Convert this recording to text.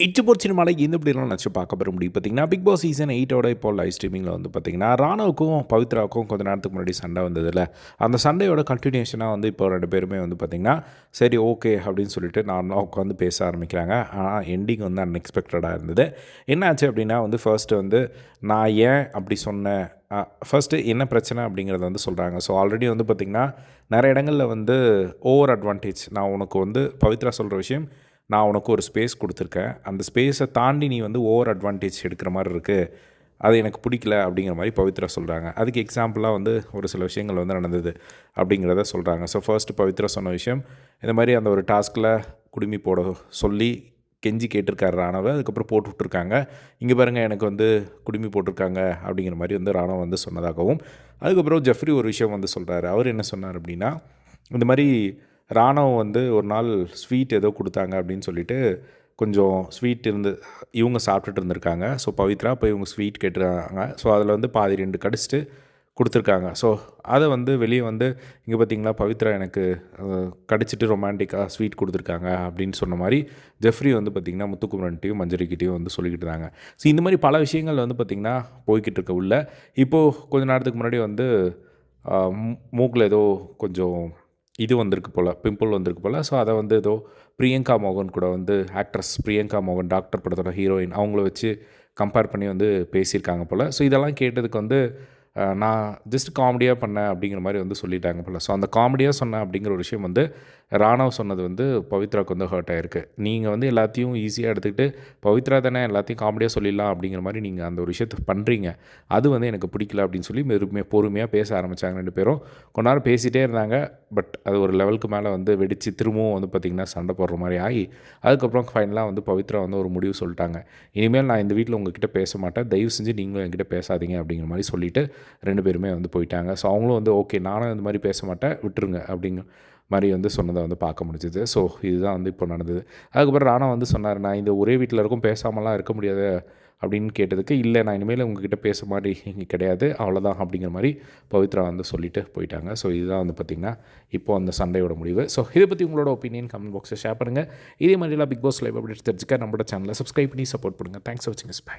இச்சப்போர் சினிமாவில் இந்த இப்படிலாம் நினச்சி பார்க்க பெற முடியும். பார்த்தீங்கன்னா பிக் பாஸ் சீசன் எயிட்டோட இப்போ லைவ் ஸ்ட்ரீமிங்கில் வந்து பார்த்தீங்கன்னா ராணுவுக்கும் பவித்ராவுக்கும் கொஞ்ச நேரத்துக்கு முன்னாடி சண்டை வந்ததில்ல அந்த சண்டையோட கண்டினியூஷனாக வந்து இப்போ ரெண்டு பேருமே வந்து பார்த்திங்கன்னா சரி ஓகே அப்படின்னு சொல்லிட்டு நார்மலாக உட்காந்து பேச ஆரம்பிக்கிறாங்க. ஆனால் எண்டிங் வந்து அன்எக்ஸ்பெக்டடாக இருந்தது. என்னாச்சு அப்படின்னா வந்து ஃபர்ஸ்ட்டு வந்து நான் ஏன் அப்படி சொன்னேன்? ஃபஸ்ட்டு என்ன பிரச்சனை அப்படிங்கிறத வந்து சொல்கிறாங்க ஸோ ஆல்ரெடி வந்து பார்த்திங்கன்னா நிறைய இடங்களில் வந்து ஓவர் அட்வான்டேஜ் நான் உனக்கு வந்து பவித்ரா சொல்கிற விஷயம் நான் உனக்கு ஒரு ஸ்பேஸ் கொடுத்துருக்கேன். அந்த ஸ்பேஸை தாண்டி நீ வந்து ஓவர் அட்வான்டேஜ் எடுக்கிற மாதிரி இருக்குது அது எனக்கு பிடிக்கல அப்படிங்கிற மாதிரி பவித்ரா சொல்கிறாங்க அதுக்கு எக்ஸாம்பிளாக வந்து ஒரு சில விஷயங்கள் வந்து நடந்தது அப்படிங்கிறத சொல்கிறாங்க ஸோ ஃபர்ஸ்ட் பவித்ரா சொன்ன விஷயம் இந்த மாதிரி அந்த ஒரு டாஸ்கில் குடுமி போட சொல்லி கெஞ்சி கேட்டிருக்காரு ராணவ அதுக்கப்புறம் போட்டு விட்ருக்காங்க இங்கே பாருங்கள் எனக்கு வந்து குடுமி போட்டிருக்காங்க அப்படிங்கிற மாதிரி வந்து ராணவ வந்து சொன்னதாகவும் அதுக்கப்புறம் ஜெஃப்ரி ஒரு விஷயம் வந்து சொல்கிறாரு அவர் என்ன சொன்னார் அப்படின்னா இந்த மாதிரி ராணவ் வந்து ஒரு நாள் ஸ்வீட் ஏதோ கொடுத்தாங்க அப்படின்னு சொல்லிட்டு கொஞ்சம் ஸ்வீட் இருந்து இவங்க சாப்பிட்டுட்டு இருந்திருக்காங்க. ஸோ பவித்ரா போய் இவங்க ஸ்வீட் கேட்டுருக்காங்க. ஸோ அதில் வந்து பாதி ரெண்டு கடிச்சிட்டு கொடுத்துருக்காங்க. ஸோ அதை வந்து வெளியே வந்து இங்கே பார்த்தீங்களா பவித்ரா எனக்கு கடிச்சிட்டு ரொமான்டிக்காக ஸ்வீட் கொடுத்துருக்காங்க. அப்படின்னு சொன்ன மாதிரி ஜெஃப்ரி வந்து பார்த்திங்கன்னா முத்துக்குமரன்ட்டையும் மஞ்சரிக்கிட்டையும் வந்து சொல்லிக்கிட்டு இருந்தாங்க. ஸோ இந்த மாதிரி பல விஷயங்கள் வந்து பார்த்திங்கன்னா போய்கிட்டு இருக்க உள்ள இப்போது கொஞ்ச நேரத்துக்கு முன்னாடி வந்து மூக்கில் ஏதோ கொஞ்சம் இது வந்திருக்கு போல் பிம்பிள் வந்திருக்கு போல். ஸோ அதை வந்து ஏதோ பிரியங்கா மோகன் கூட வந்து ஆக்ட்ரஸ் பிரியங்கா மோகன் டாக்டர் படத்தோட ஹீரோயின் அவங்கள வச்சு கம்பேர் பண்ணி வந்து பேசியிருக்காங்க போல். ஸோ இதெல்லாம் கேட்டதுக்கு வந்து நான் ஜஸ்ட் காமெடியாக பண்ணேன் அப்படிங்கிற மாதிரி வந்து சொல்லிட்டாங்க போல். ஸோ அந்த காமெடியாக சொன்னேன் அப்படிங்கிற ஒரு விஷயம் வந்து ராணவ் சொன்னது வந்து பவித்ராவுக்கு வந்து ஹர்ட் ஆகிருக்கு நீங்கள் வந்து எல்லாத்தையும் ஈஸியாக எடுத்துக்கிட்டு பவித்ரா தானே எல்லாத்தையும் காமெடியாக சொல்லிடலாம் அப்படிங்கிற மாதிரி நீங்கள் அந்த ஒரு விஷயத்தை பண்ணுறீங்க அது வந்து எனக்கு பிடிக்கல அப்படின்னு சொல்லி மெருமையாக பொறுமையாக பேச ஆரம்பித்தாங்க ரெண்டு பேரும். கொஞ்ச நேரம் பேசிகிட்டே இருந்தாங்க பட் அது ஒரு லெவலுக்கு மேலே வந்து வெடித்து திரும்பவும் வந்து பார்த்திங்கன்னா சண்டை போடுற மாதிரி ஆகி அதுக்கப்புறம் ஃபைனலாக வந்து பவித்ரா வந்து ஒரு முடிவு சொல்லிட்டாங்க. இனிமேல் நான் இந்த வீட்டில் உங்ககிட்ட பேச மாட்டேன். தயவு செஞ்சு நீங்களும் என்கிட்ட பேசாதீங்க அப்படிங்கிற மாதிரி சொல்லிவிட்டு ரெண்டு பேருமே வந்து போயிட்டாங்க. ஸோ அவங்களும் வந்து ஓகே நானும் இந்த மாதிரி பேச மாட்டேன் விட்டுருங்க அப்படிங்க மாதிரி வந்து சொன்னதை வந்து பார்க்க முடிஞ்சுது. ஸோ இதுதான் வந்து இப்போ நடந்தது. அதுக்கப்புறம் ராணா வந்து சொன்னார் நான் இந்த ஒரே வீட்டில் இருக்கும் பேசாமலாம் இருக்க முடியாது அப்படின்னு கேட்டதுக்கு இல்லை நான் இனிமேல் உங்ககிட்ட பேச மாதிரி இங்கே கிடையாது அவ்வளோதான் அப்படிங்கிற மாதிரி பவித்ரா வந்து சொல்லிட்டு போயிட்டாங்க. ஸோ இதுதான் வந்து பார்த்திங்கன்னா இப்போ அந்த சண்டையோட முடிவு. ஸோ இதை பற்றி உங்களோட ஒப்பீனியன் கமெண்ட் பாக்ஸில் ஷேர் பண்ணுங்கள் இதே மாதிரிலாம் பிக் பாஸ் லைவ் அப்டேட் தெரிஞ்சுக்க நம்மளோட சேனலை சப்ஸ்கிரைப் பண்ணி சப்போர்ட் பண்ணுங்கள் தேங்க்ஸ் ஃபார் வாட்சிங் பை